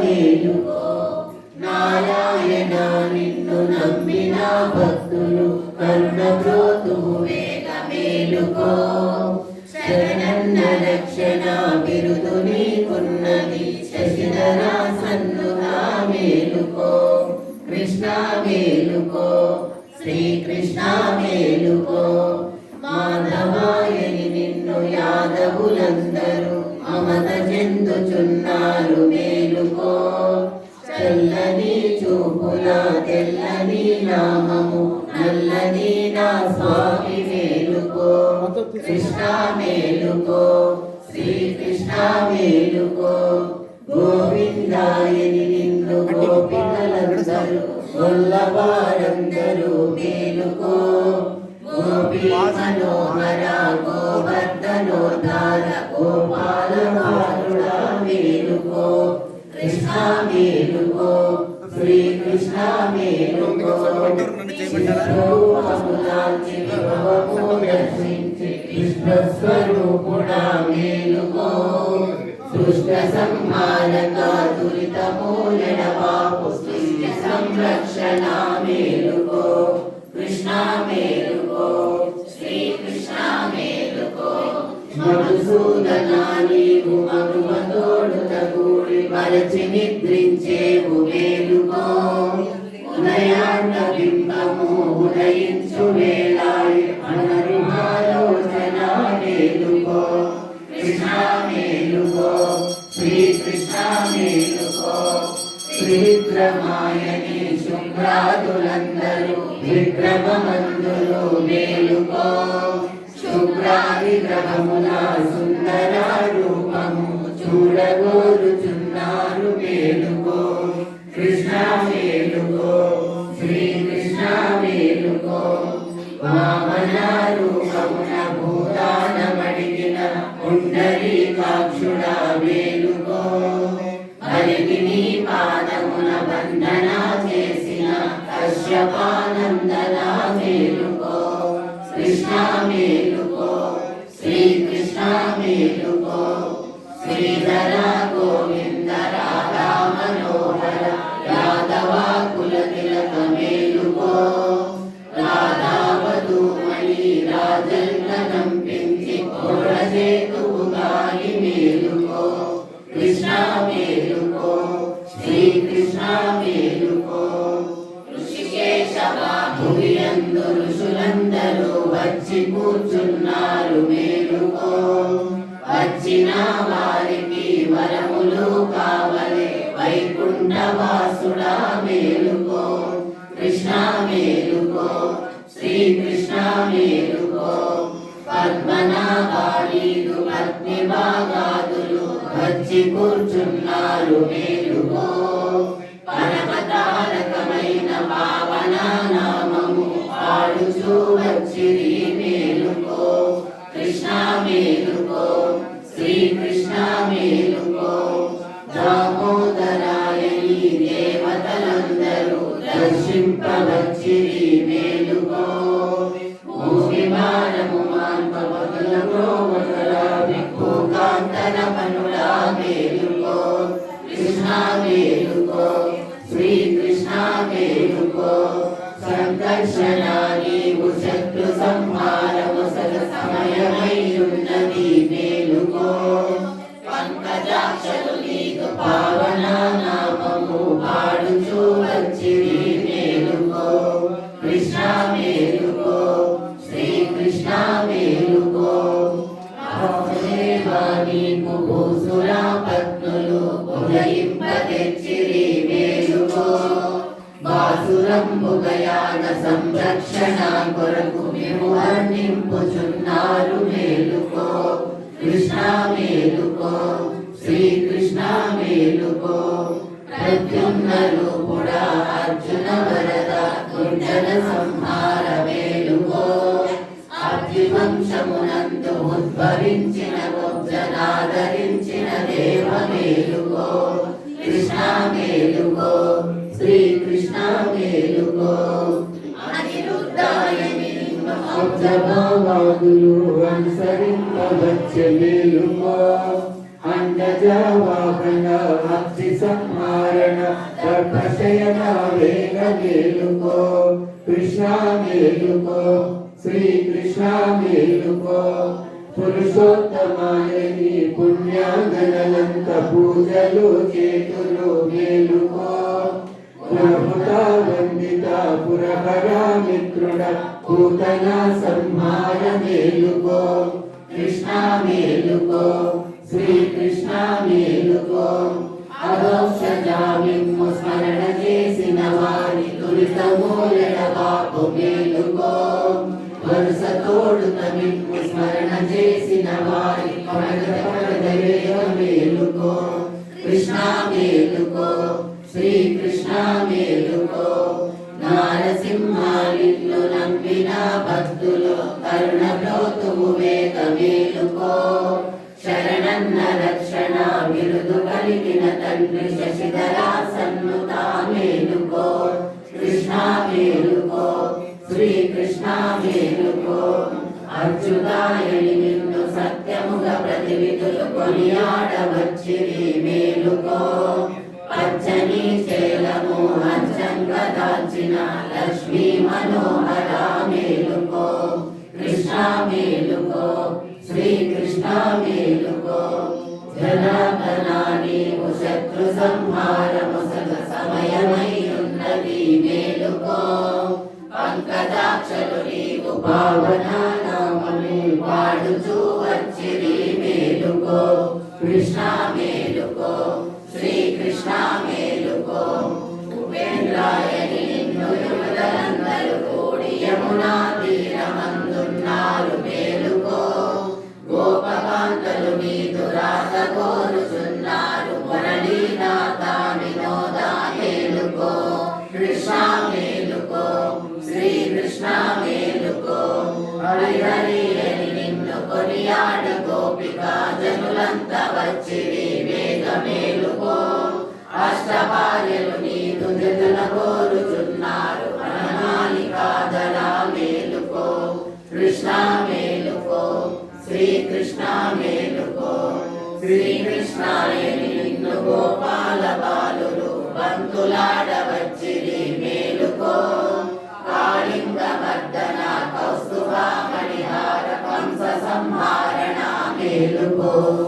మేలుకో నారాయణ నిన్ను నమ్మిన భక్తులు కరుణ బ్రోతువు వేగ మేలుకో శరణన్న రక్షణ బిరుదు నీకున్నది శశిధరా సన్నుగా మేలుకో. కృష్ణ మేలుకో శ్రీకృష్ణ మేలుకో. మాధవాయని నిన్ను యాదవులందరూ మమత చెందుచున్నారు మేలుకో చల్లని చూపుల తెల్లని నామము నల్లని నా స్వామి మేలుకో? కృష్ణ మేలుకో? శ్రీకృష్ణ మేలుకో? గోవిందాయని నిన్ను గోపికలందరూ గొల్లవారందరూ మేలుకో? గోపి మనోహరా రూపములాల్చి విభవము మేలుకో దుష్ట సంహారక బాపు సృష్టి సంరక్షణ మేలుకో కృష్ణ మేలుకో మేలుకో తగూడి మరచి నిద్రించేవు శ్రీవిక్రమాయని శుభ్రాదులందరూ విక్రమమందులు మేలుకో. శుభ్రా విగ్రహముల సుందర రూపము చూడ మేలుకో శ్రీధర గోవింద రాధా మనోహర యాదవ వచ్చిన వారికి వరములు కావలే. వైకుంఠవాసుడా మేలుకో కృష్ణ మేలుకో శ్రీకృష్ణ మేలుకో. పద్మనాభాలీలు పద్మి భాగాదులు వచ్చి కూర్చున్నారు మేలుకో. పరమతారకమైన పావన నామము పాడుచూ వచ్చిరి. శ్రీకృష్ణ మేలుకో దామోదరాయని దేవతలందరూ దర్శింపవచ్చిరి మేలుకో భూమి భారము మాన్పవతుల ప్రోమకరా కాంతన మనుడా మేలుకో కృష్ణ మేలుకో శ్రీకృష్ణ మేలుకో సంకర్షణ నీవు శత్రు సంహారము సమయమై ఉన్నది సంరక్షణ కొరకు మేము వర్ణింపుచున్నారు ప్రద్యుమ్న రూపుడా అర్జున వరద దుర్జన సంహార వేలుగో అర్జువంశమునందు ఉద్భవించిన జనాదరించిన దేవ మేలుగో కృష్ణ మేలుకో శ్రీకృష్ణ మేలుగో అనిరుద్ధాయని మహోత్సవాదులు అనుసరింపవచ్చ మేలుగో. అండజవాహన అక్షి సంహారణ దర్భశయన వేగ మేలుకో కృష్ణ మేలుకో శ్రీ కృష్ణ మేలుకో పురుషోత్తమాయని పుణ్యాంగనంత పూజలు చేతులు మేలుకో ప్రభుత వందిత పురహరా మిత్రుడ పూతన సంహార మేలుకో కృష్ణ మేలుకో శ్రీ కృష్ణ మేలుకో. అదోక్షజామిమ్ము స్మరణ చేసిన వారి దురితమూలడ పాపు మేలుకో. వరుస తోడు తమిమ్ము స్మరణ చేసిన వారి పడగ పడగలేక మేలుకో. కృష్ణ మేలుకో. మేలుకో. నమ్మిన భక్తులు కరుణ బ్రోతువు వేగ మేలుకో. శరణన్న రక్షణ విరుదు కలిగిన తండ్రి శశిధరా సన్నుత మేలుకో కృష్ణ మేలుకో శ్రీ మేలుకో అర్జునాయని నిన్ను సత్యముగా ప్రతివిధులు కొనియాడవచ్చిరి మేలుకో పచ్చని చేలము అచ్చంగా దాల్చిన లక్ష్మీ మనోహర మేలుకో కృష్ణ మేలుకో జనార్దన నీవు శత్రు సంహారము సగ సమయమై ఉన్నది మేలుకో. పంకదాక్షలు నీవు పావన పాడుచూ వచ్చిరి మేలుకో. కృష్ణ మేలుకో శ్రీకృష్ణ మేలుకో. ఉపేంద్రాయని నిన్ను యువతలందరూ కూడి యమునా తీరమంత హరి హరి అని నిన్ను కొనియాడు గోపిక. జనులంతా వచ్చిరి వేగ మేలుకో. అష్టభార్యలు నీదు జగన కోరుచున్నారు. ప్రణాళి కాదల మేలుకో. కృష్ణ మేలుకో. శ్రీకృష్ణ మేలుకో. శ్రీ కృష్ణాయని నిన్ను గోపాల బాలురు బంతులాడవచ్చిరి Oh.